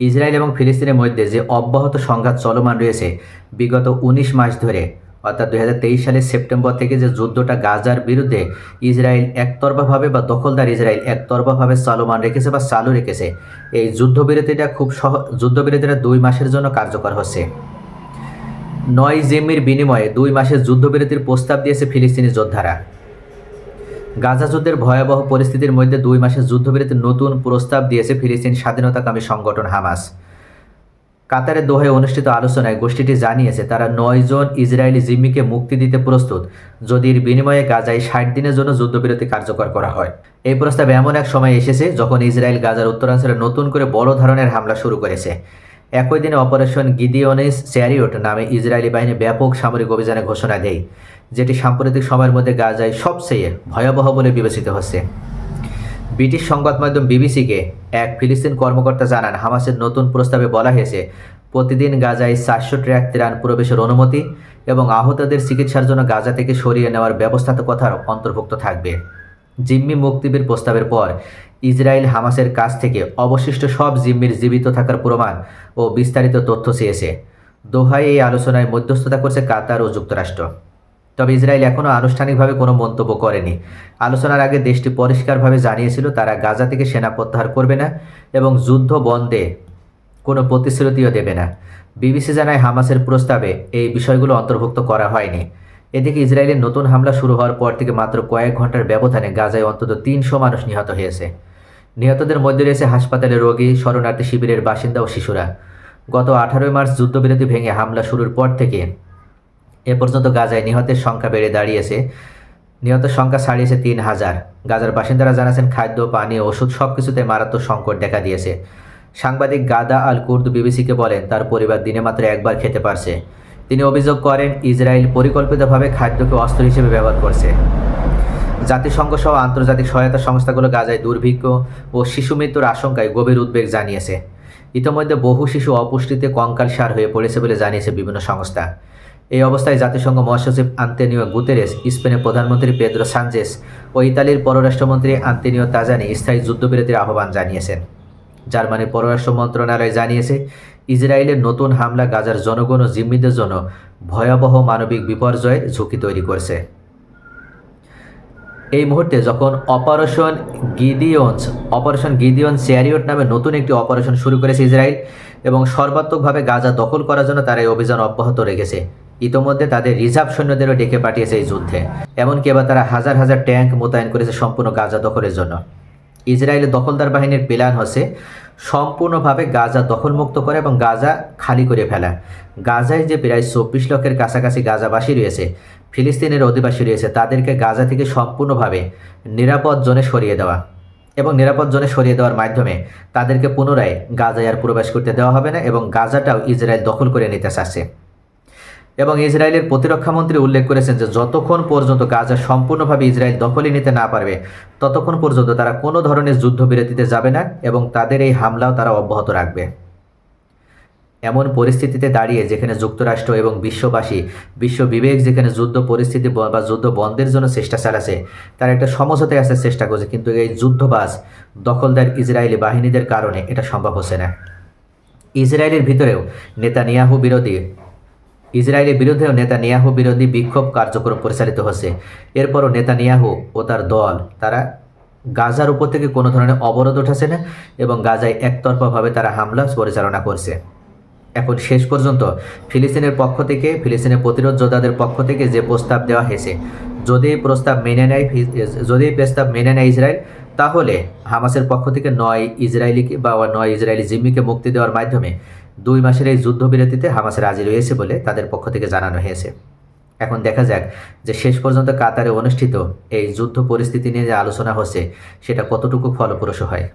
Israel এবং ফিলিস্তিনের মধ্যে যে অব্যাহত সংঘাত চলমান রয়েছে, বিগত উনিশ মাস ধরে, অর্থাৎ দু হাজার তেইশ সালের সেপ্টেম্বর থেকে যে যুদ্ধটা গাজার বিরুদ্ধে ইসরায়েল একতরফাভাবে বা দখলদার ইসরায়েল একতরফাভাবে চলমান রেখেছে বা চালু রেখেছে, এই যুদ্ধবিরতিটা খুব সহ, যুদ্ধবিরতিটা দুই মাসের জন্য কার্যকর হচ্ছে। নয় জেমির বিনিময়ে দুই মাসের যুদ্ধবিরতির প্রস্তাব দিয়েছে ফিলিস্তিনি যোদ্ধারা। গাজা যুদ্ধের ভয়াবহ পরিস্থিতির মধ্যে দুই মাসের যুদ্ধবিরতির নতুন প্রস্তাব দিয়েছে ফিলিস্তিন স্বাধীনতাকামী সংগঠন হামাস। কাতারের দোহায় অনুষ্ঠিত আলোচনায় গোষ্ঠীটি জানিয়েছে, তারা নয়জন ইসরায়েলি জিম্মিকে মুক্তি দিতে প্রস্তুত যদি এর বিনিময়ে গাজায় ষাট দিনের জন্য যুদ্ধবিরতি কার্যকর করা হয়। এই প্রস্তাব এমন এক সময় এসেছে যখন ইসরায়েল গাজার উত্তরাঞ্চলে নতুন করে বড় ধরনের হামলা শুরু করেছে। একই দিনে অপারেশন গিদিওনিস চ্যারিয়ট নামে ইসরায়েলি বাহিনী ব্যাপক সামরিক অভিযানে ঘোষণা দেয়, যেটি সাম্প্রতিক সময়ের মধ্যে গাজায় সবচেয়ে ভয়াবহ বলে বিবেচিত হচ্ছে। ব্রিটিশ সংবাদ মাধ্যম বিবিসিকে এক ফিলিস্তিন কর্মকর্তা জানান, হামাসের নতুন প্রস্তাবে বলা হয়েছে, প্রতিদিন গাজায় চারশো ট্র্যাক ত্রাণ প্রবেশের অনুমতি এবং আহতদের চিকিৎসার জন্য গাজা থেকে সরিয়ে নেওয়ার ব্যবস্থা কথার অন্তর্ভুক্ত থাকবে। জিম্মি মুক্তির প্রস্তাবের পর ইসরায়েল হামাসের কাছ থেকে অবশিষ্ট সব জিম্মির জীবিত থাকার প্রমাণ ও বিস্তারিত তথ্য চেয়েছে। দোহায় এই আলোচনায় মধ্যস্থতা করছে কাতার ও যুক্তরাষ্ট্র। তবে ইসরায়েল এখনও আনুষ্ঠানিকভাবে কোনো মন্তব্য করেনি। আলোচনার আগে দেশটি পরিষ্কারভাবে জানিয়েছিল, তারা গাজা থেকে সেনা প্রত্যাহার করবে না এবং যুদ্ধ বন্ধে কোনো প্রতিশ্রুতিও দেবে না। বিবিসি জানায়, হামাসের প্রস্তাবে এই বিষয়গুলো অন্তর্ভুক্ত করা হয়নি। এদিকে ইসরায়েলের নতুন হামলা শুরু হওয়ার পর থেকে মাত্র কয়েক ঘণ্টার ব্যবধানে গাজায় অন্তত তিনশো মানুষ নিহত হয়েছে। নিহতদের মধ্যে রয়েছে হাসপাতালে রোগী, শরণার্থী শিবিরের বাসিন্দা ও শিশুরা। গত আঠারোই মার্চ যুদ্ধবিরতি ভেঙে হামলা শুরুর পর থেকে এ পর্যন্ত গাজায় নিহতের সংখ্যা বেড়ে দাঁড়িয়েছে। নিহতের সংখ্যা ছাড়িয়েছে তিন হাজার। গাজার বাসিন্দারা জানাচ্ছেন, খাদ্য, পানি, ওষুধ সব কিছুতে মারাত্মক সংকট দেখা দিয়েছে। সাংবাদিক গাদা আল কুর্দ বিবিসিকে বলেন, তার পরিবার দিনে মাত্র একবার খেতে পারছে। তিনি অভিযোগ করেন, ইসরায়েল পরিকল্পিতভাবে খাদ্যকে অস্ত্র হিসেবে ব্যবহার করছে। জাতিসংঘ সহ আন্তর্জাতিক সহায়তা সংস্থাগুলো গাজায় দুর্ভিক্ষ ও শিশু মৃত্যুর আশঙ্কায় গভীর উদ্বেগ জানিয়েছে। ইতিমধ্যে বহু শিশু অপুষ্টিতে কঙ্কাল সার হয়ে পড়েছে বলে জানিয়েছে বিভিন্ন সংস্থা। এই অবস্থায় জাতিসংঘ মহাসচিব আন্তেনিও গুতেরেস, স্পেনের প্রধানমন্ত্রী পেদ্রো সানজেস ও ইতালির পররাষ্ট্রমন্ত্রী আন্তেনিও তাজানি স্থায়ী যুদ্ধবিরতির আহ্বান জানিয়েছেন। জার্মানির পররাষ্ট্র মন্ত্রণালয় জানিয়েছে ইসরায়েলের নতুন হামলা গাজার জনগণ ও জিম্মিদের জন্য ভয়াবহ মানবিক বিপর্যয়ের ঝুঁকি তৈরি করছে। এই মুহূর্তে যখন operation Gideon's operation Gideon chariot নামে নতুন একটি অপারেশন শুরু করেছে ইসরায়েল এবং সর্বাত্মকভাবে গাজা দখল করার জন্য তারা এই অভিযান অব্যাহত রেখেছে। ইতোমধ্যে তাদের রিজার্ভ সৈন্যদেরও ডেকে পাঠিয়েছে এই যুদ্ধে। এমনকি এবার তারা হাজার হাজার ট্যাঙ্ক মোতায়েন করেছে সম্পূর্ণ গাজা দখলের জন্য। ইসরায়েলের দখলদার বাহিনীর প্ল্যান হচ্ছে সম্পূর্ণভাবে গাজা দখলমুক্ত করে এবং গাজা খালি করে ফেলা। গাজায় যে প্রায় চব্বিশ লক্ষের কাছাকাছি গাজাবাসী রয়েছে, ফিলিস্তিনের অধিবাসী রয়েছে, তাদেরকে গাজা থেকে সম্পূর্ণভাবে নিরাপদ জোনে সরিয়ে দেওয়া এবং নিরাপদ জোনে সরিয়ে দেওয়ার মাধ্যমে তাদেরকে পুনরায় গাজায় আর প্রবেশ করতে দেওয়া হবে না এবং গাজাটাও ইসরায়েল দখল করে নিতে চাচ্ছে। এবং ইসরায়েলের প্রতিরক্ষামন্ত্রী উল্লেখ করেছেন যে যতক্ষণ পর্যন্ত গাজা সম্পূর্ণভাবে ইসরায়েল দখলে নিতে না পারবে, ততক্ষণ পর্যন্ত তারা কোনো ধরনের যুদ্ধবিরতিতে যাবে না এবং তাদের এই হামলাও তারা অব্যাহত রাখবে। এমন পরিস্থিতিতে দাঁড়িয়ে যেখানে যুক্তরাষ্ট্র এবং বিশ্ববাসী বিশ্ব বিবেক যেখানে যুদ্ধ পরিস্থিতি বা যুদ্ধ বন্ধের জন্য চেষ্টা চালাচ্ছে, তারা একটা সমঝোতায় আসার চেষ্টা করছে, কিন্তু এই যুদ্ধবাজ, দখলদার ইসরায়েলি বাহিনীদের কারণে এটা সম্ভব হচ্ছে না। ইসরায়েলের ভিতরেও নেতানিয়াহু বিরোধী ইসরায়েলের বিরুদ্ধেও নেতানিয়াহু বিরোধী বিক্ষোভ কার্যক্রম পরিচালিত হচ্ছে। এরপরও নেতানিয়াহু ও তার দল, তারা গাজার উপর থেকে কোনো ধরনের অবরোধ উঠাছে না এবং গাজায় একতরফাভাবে তারা হামলা পরিচালনা করছে। এখন শেষ পর্যন্ত ফিলিস্তিনের পক্ষ থেকে, ফিলিস্তিনের প্রতিরোধ যোদ্ধাদের পক্ষ থেকে যে প্রস্তাব দেওয়া হয়েছে, যদি প্রস্তাব মেনে নেয় যদি প্রস্তাব মেনে নেয় ইসরায়েল তাহলে হামাসের পক্ষ থেকে নয় ইসরায়েলিকে বা নয় ইসরায়েলি জিম্মিকে মুক্তি দেওয়ার মাধ্যমে দুই মাসের এই যুদ্ধবিরতিতে হামাস রাজি রয়েছে বলে তাদের পক্ষ থেকে জানানো হয়েছে। এখন দেখা যাক যে শেষ পর্যন্ত কাতারে অনুষ্ঠিত এই যুদ্ধ পরিস্থিতি নিয়ে যে আলোচনা হচ্ছে, সেটা কতটুকু ফলপ্রসূ হয়।